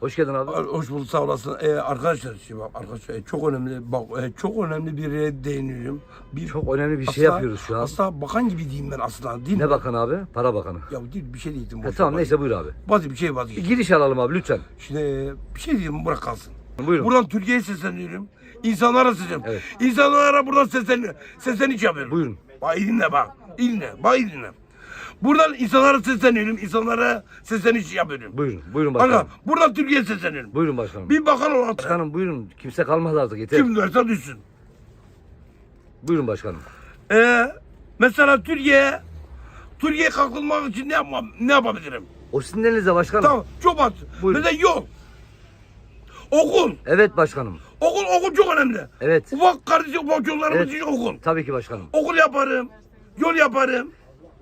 Hoş geldin abi. Hoş bulduk sağ olasın. Ee, arkadaşlar şimdi bak arkadaşlar e, çok önemli bak e, çok önemli bir yere değiniyorum. Bir, Çok önemli bir şey Aslında- yapıyoruz şu an. Aslında bakan gibi diyeyim ben aslında değil mi? Ne bakan abi? Para bakanı. Ya değil bir şey diyeydim. Ha, boş tamam neyse buyur abi. Bazı bir şey Bir vazgeç. giriş alalım abi lütfen. Şimdi e, bir şey diyeyim bırak kalsın. Buyurun. Buradan Türkiye'ye sesleniyorum. İnsanlara sesleniyorum. Evet. İnsanlara buradan seslen sesleniş yapıyorum. Buyurun. Bak iyi dinle bak. İyi dinle. Bak iyi dinle. Buradan insanlara sesleniyorum. İnsanlara sesleniş yapıyorum. Buyurun. Buyurun başkanım. Kanka buradan Türkiye'ye sesleniyorum. Buyurun başkanım. Bir bakan olarak Başkanım buyurun. Kimse kalmaz artık yeter. kim derse düşsün. Buyurun başkanım. Ee, mesela Türkiye Türkiye kalkınmak için ne yapmam ne yapabilirim? O sizin elinizde başkanım. Tamam çok basit. Buyurun. Mesela yol. Okul. Evet başkanım. Okul okul çok önemli. Evet. Ufak kardeşim ufak yollarımız Evet. için okul. Tabii ki başkanım. Okul yaparım. Yol yaparım.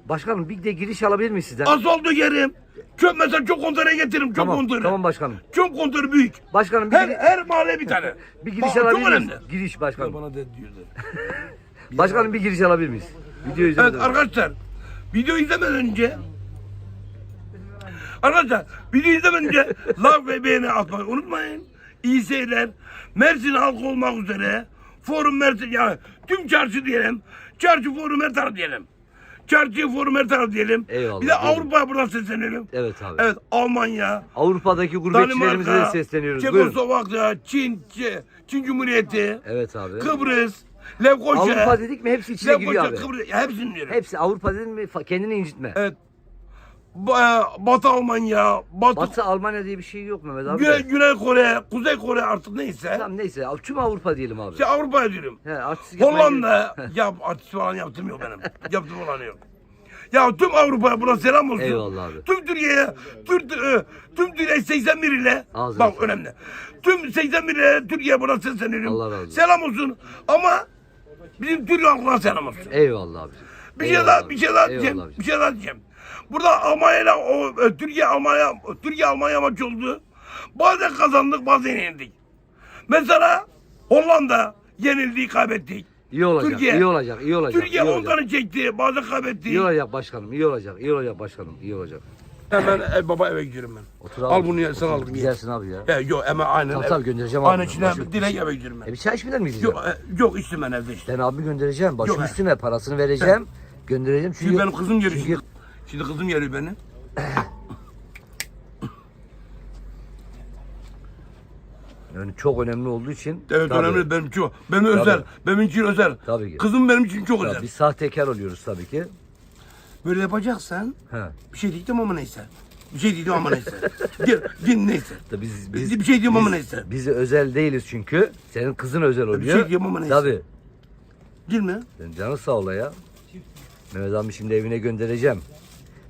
Başkanım bir de giriş alabilir miyiz sizden? Asfalt dökerim. Çöp mesela çok kontere getiririm. Çöp tamam. kontörü. Tamam başkanım. Çöp kontörü büyük. Başkanım bir, Her, giri- her mahalleye bir tane. bir giriş Bak, alabilir Çok miyiz? önemli. Giriş başkanım. Bana de diyordu. Başkanım bir giriş alabilir miyiz? Video izlemeden. Evet arkadaşlar video izlemeden önce Arkadaşlar video izlemeden önce like ve beğeni atmayı unutmayın. İyi seyirler. Mersin halkı olmak üzere Forum Mersin yani tüm çarşı diyelim. Çarşı Forum her taraf diyelim. Her taraf diyelim. Eyvallah, Bir de. Avrupa'ya buradan seslenelim. Evet abi. Evet Almanya, Avrupa'daki gurbetçilerimize de Danimarka, sesleniyoruz. Buyurun. Çekoslovakya, Çin, Çin, Çin Cumhuriyeti, Evet abi. Kıbrıs, Lefkoşa. Avrupa dedik mi hepsi içine Lefkoşa, giriyor abi. Kıbrıs, hepsini diyorum. Hepsi Avrupa dedin mi fa- kendini incitme. Evet. Ba- e, Batı Almanya, Batı, Batı Almanya diye bir şey yok Mehmet abi. Güney, de. Güney Kore, Kuzey Kore artık neyse. Tamam neyse abi, tüm Avrupa diyelim abi. İşte Avrupa'ya diyorum. He, artistik yapmaya Hollanda, ya artist falan yaptım yok benim. yaptım falan yok. Ya tüm Avrupa'ya buna selam olsun. Eyvallah abi. Tüm Türkiye'ye, tüm, e, tüm Türkiye 81 ile, Ağzına bak sağlık. önemli. Tüm 81 ile Türkiye buna sesleniyorum. Allah razı olsun. Selam olsun ama bizim Türk halkına selam olsun. Eyvallah abi. Bir şey Eyvallah daha, abi. bir şey daha diyeceğim. Bir şey daha diyeceğim. Burada Almanya'yla o e, Türkiye Almanya Türkiye Almanya maçı oldu. Bazen kazandık, bazen yenildik. Mesela Hollanda yenildik, kaybettik. İyi olacak, Türkiye- iyi olacak, iyi olacak. Türkiye iyi 10 olacak. tane çekti, bazen kaybetti. İyi olacak başkanım, iyi olacak, iyi olacak başkanım, iyi olacak. Hemen e, baba eve gidiyorum ben. Otur abi. Al bunu ya, sen al bunu. Güzelsin abi ya. He, yok hemen aynen. Tamam, ev- tamam, göndereceğim abi. Aynen şimdi Başı- direkt eve gidiyorum E ben. bir çay içmeden mi gideceğim? Yok, e, yok içtim ben evde işte. Ben abimi göndereceğim. Başım Yok, he. üstüne parasını vereceğim. Göndereceğim çünkü... Şimdi benim kızım geliyor. Çünkü Şimdi, kızım geliyor benim. yani çok önemli olduğu için... Evet Tabii. önemli benim için. Benim özel. Benim için özel. Tabii ki. Kızım benim için çok özel. biz sahtekar oluyoruz tabii ki. Böyle yapacaksan He. bir şey diyeceğim ama neyse. Bir şey diyeceğim ama neyse. Gel, gel neyse. Da biz, Biz, bir şey diyeceğim ama neyse. biz özel değiliz çünkü. Senin kızın özel oluyor. şey diyeyim ama neyse. Tabii. Girme. Senin canın sağ ola ya. Mehmet abi şimdi evine göndereceğim.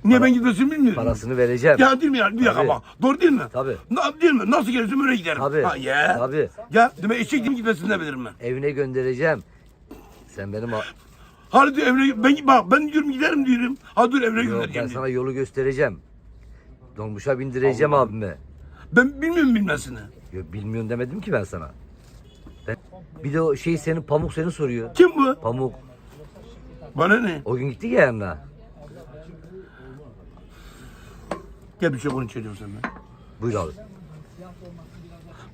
Niye ben gitmesini bilmiyorum. Parasını vereceğim. Ya değil mi ya? Bir dakika Tabii. bak. Doğru değil mi? Tabii. Na, değil mi? Nasıl gelirsin öyle giderim. Tabii. Ha, ya. Tabii. Ya demek eşek gibi gitmesini de bilirim ben. Evine göndereceğim. Sen benim... a- Hadi diyor evine ben bak ben diyorum giderim diyorum. Hadi dur evine Yok, ben göndereceğim. sana yolu göstereceğim. Dolmuşa bindireceğim abime. Ben bilmiyorum bilmesini. Yok, bilmiyorum demedim ki ben sana. Ben... Bir de o şey senin Pamuk seni soruyor. Kim bu? Pamuk. Bana ne? O gün gitti ya yanına. Gel bir şey konuşalım seninle. Buyur abi.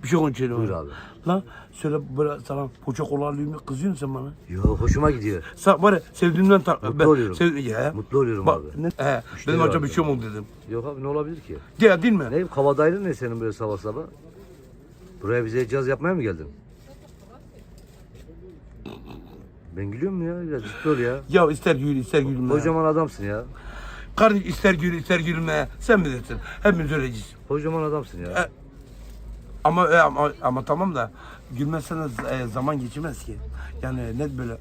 Bir şey konuşalım. Buyur abi. Lan söyle böyle sana poça kolarlıyım kızıyorsun sen bana. Yo hoşuma gidiyor. Sen var ya sevdiğimden tar... Mutlu oluyorum. Sev... Ya. Mutlu oluyorum Bak, abi. Ne? He, Müşteri benim acaba bir şey mi oldu dedim. Yok abi ne olabilir ki? Ya değil mi? Ne kavadayrın ne senin böyle sabah sabah? Buraya bize caz yapmaya mı geldin? Ben gülüyorum ya. Biraz ciddi ol ya. Ya ister gül ister gülme. Kocaman adamsın ya. Kardeş ister gül ister gülme. Sen bilirsin. Hepimiz öyleyiz. Kocaman adamsın ya. E, Ama, e, ama, ama tamam da gülmezseniz e, zaman geçmez ki. Yani ne böyle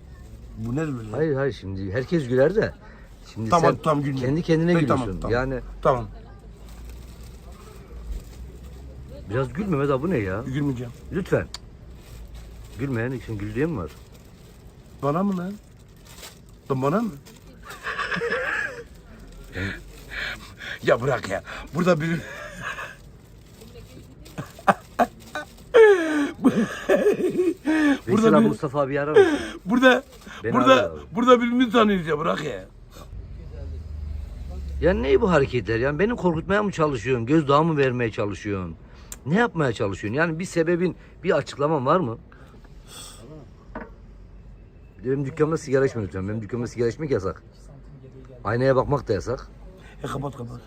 bu ne böyle? Hayır hayır şimdi herkes güler de. Şimdi Tamam, sen tamam, gülme. kendi kendine Peki, gülüyorsun. tamam, tamam. Yani Tamam biraz gül Mehmet abi bu ne ya? gülmeyeceğim. Lütfen. Gülmeyen için güldüğüm var. Bana mı lan? Lan bana mı? Ya bırak ya. Burada bir... Burada bir, Mustafa abi arar mısın? burada Beni burada burada birbirimizi tanıyoruz ya bırak ya. Ya ne bu hareketler? Yani beni korkutmaya mı çalışıyorsun? Gözdağı mı vermeye çalışıyorsun? Ne yapmaya çalışıyorsun? Yani bir sebebin, bir açıklaman var mı? Benim dükkanımda sigara içme lütfen. Benim dükkanımda sigara içmek yasak. Aynaya bakmak da yasak. E kapat kapat.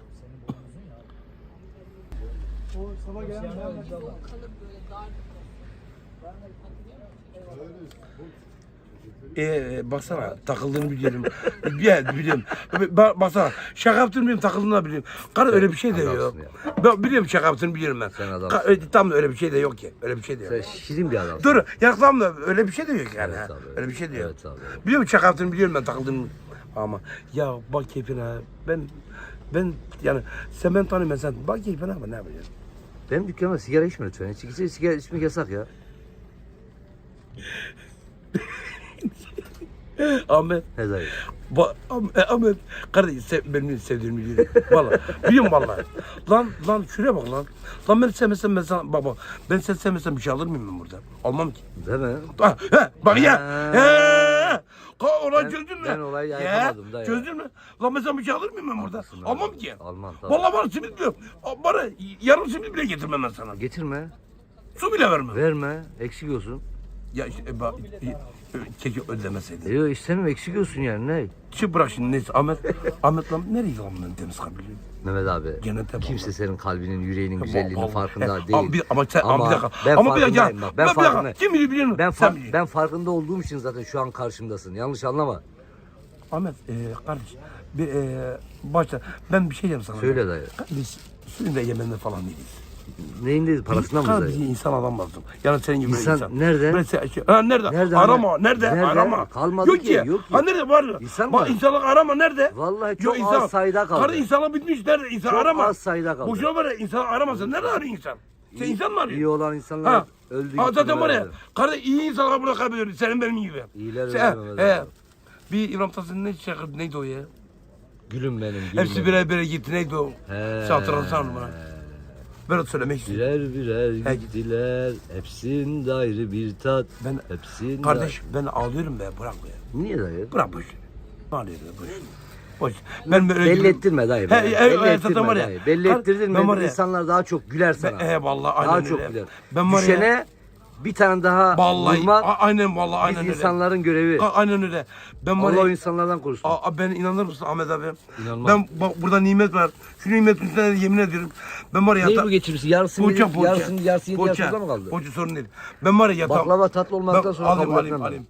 Ee, baksana takıldığını biliyorum. Bir biliyorum. Ba- baksana şaka yaptığını biliyorum takıldığını biliyorum. Karı öyle bir şey de yok. Ben biliyorum şaka yaptığını biliyorum ben. Sen adamsın. Ka- e, tam da öyle bir şey de yok ki. Öyle bir şey de yok. Sen şirin bir adamsın. Dur yaklam da öyle bir şey de yok yani. Evet ha. abi, evet. Öyle bir şey de yok. Evet abi, evet. Biliyorum şaka yaptığını biliyorum ben takıldığını. Ama ya bak keyfine ben ben yani sen ben tanıyorum sen bak keyfine ama ne yapacaksın? Benim dükkanımda sigara içme lütfen. Hiç kimse sigara içmek yasak ya. Ahmet Ne dayı? Ba Ahmet, eh, Ahmet kardeş sev, benim sevdiğimi biliyorum. Valla biliyorum valla. Lan lan şuraya bak lan. Lan ben sevmesem ben sana bak bak. Ben sen sevmesem bir şey alır mıyım ben burada? Almam ki. Değil mi? Ha, he, bak ya. Ha. He. Ka olay Ben- çözdün mü? ben olayı Ya, yapamadım da ya. Çözdün mü? Lan sana bir şey alır mıyım ben burada? Haklısın abi. Almam ki. Almam tabii. Valla bana simit bile. Bana yarım simit bile getirmem ben sana. Getirme. Su bile vermem. Verme. Eksik olsun. Ya işte e, bak, e, e, keşke ödemeseydin. Yok istemem eksik olsun yani ne? Şimdi bırak şimdi neyse Ahmet. Ahmet lan nereye lan ben temiz kalbim? Mehmet abi. Cennete kimse bağlı. senin kalbinin, yüreğinin güzelliğinin farkında He, değil. Ama, bir, ama, sen, ama, bir dakika. ben ama bir dakika. Ben bir dakika. farkındayım. Kim bilir musun? Ben, far- ben farkında olduğum için zaten şu an karşımdasın. Yanlış anlama. Ahmet e, kardeş bir e, başta ben bir şey diyeyim sana. Söyle dayı. Kardeş suyun da Yemen'de falan değiliz. Neyindeyiz? Parasından mı dayı? insan adam lazım. Yani senin gibi İnsan insan. nerede? Böyle şey- ha, nerede? Nerede Arama. hani? Nerede? Nerede? Arama. Kalmadı yok ki, yok ki. Ha nerede var? İnsan Bak var. insanlık arama nerede? Vallahi çok az sayıda kaldı. Kardeş insanlık bitmiş nerede? İnsan Çok arama. az sayıda kaldı. Boşuna var ya insan aramasın. Nerede arıyor insan? Sen insan mı arıyorsun? İyi olan insanlar Ha. öldü. Ha zaten var ya. Kardeş iyi insanlar burada kaybediyoruz. Senin benim gibi. İyiler Sen- öldü. Bir İbrahim Tatlıses'in ne şarkı neydi o ya? Gülüm benim. Gülüm Hepsi birer birer gitti neydi o? He. Hatırlasana bana. Ben onu söylemek istiyorum. Birer birer He. gittiler. Hepsinde ayrı bir tat. Ben- Hepsinde... Kardeş ben ağlıyorum be bırak be. Niye dayı? Bırak boş. Ağlıyorum be boş. Boş. Ben böyle Belli ettirme dayı. He, he, belli ettirme zaten var ya. dayı. Belli Kar- ettirdin ben var mi ya. insanlar daha çok güler sana. Ben, he vallahi daha aynen çok öyle. güler. Ben var ya. Düşene bir tane daha Vallahi vurmak a- aynen vallahi biz aynen öyle. insanların görevi. A- Aynen öyle. Ben var Allah o insanlardan korusun. Abi ben inanır mısın Ahmet abi? İnanmam. Ben bak burada nimet var. Şu nimetin üstüne yemin ediyorum. Ben var ya Neyi bu geçirmişsin? Yarısını Poğaça poğaça. yarısını yarısı yedi yarısı mı kaldı? Poğaça sorun değil. Ben var ya yatağım. Baklava tatlı olmaktan sonra alayım, kabul alayım, etmem alayım.